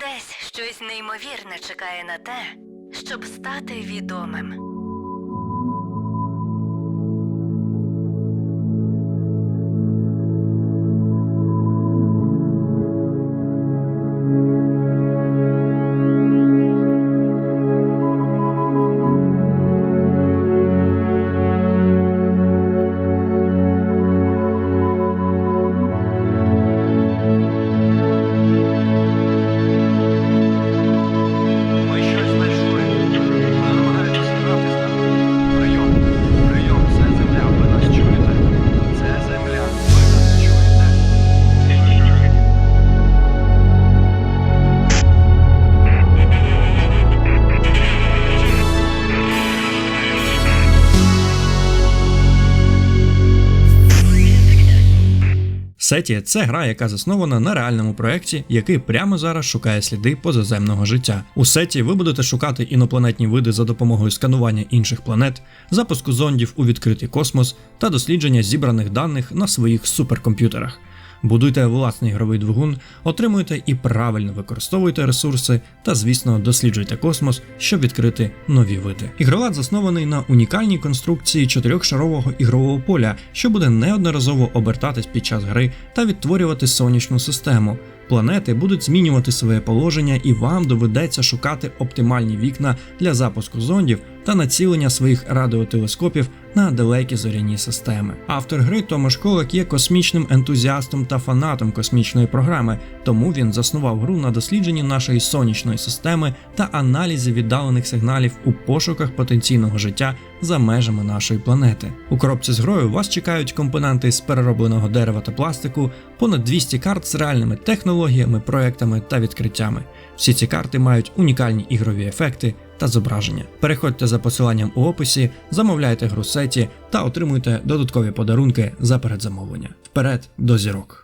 Десь щось неймовірне чекає на те, щоб стати відомим. Сеті це гра, яка заснована на реальному проєкті, який прямо зараз шукає сліди позаземного життя. У сеті ви будете шукати інопланетні види за допомогою сканування інших планет, запуску зондів у відкритий космос та дослідження зібраних даних на своїх суперкомп'ютерах. Будуйте власний ігровий двигун, отримуйте і правильно використовуйте ресурси та, звісно, досліджуйте космос, щоб відкрити нові види. Ігролад заснований на унікальній конструкції чотирьохшарового ігрового поля, що буде неодноразово обертатись під час гри та відтворювати сонячну систему. Планети будуть змінювати своє положення, і вам доведеться шукати оптимальні вікна для запуску зондів та націлення своїх радіотелескопів на далекі зоряні системи. Автор гри Томаш Колик є космічним ентузіастом та фанатом космічної програми, тому він заснував гру на дослідженні нашої сонячної системи та аналізі віддалених сигналів у пошуках потенційного життя за межами нашої планети. У коробці з грою вас чекають компоненти з переробленого дерева та пластику, понад 200 карт з реальними технологіями, проектами та відкриттями. Всі ці карти мають унікальні ігрові ефекти та зображення. Переходьте за посиланням у описі, замовляйте гру сеті та отримуйте додаткові подарунки за передзамовлення. Вперед до зірок!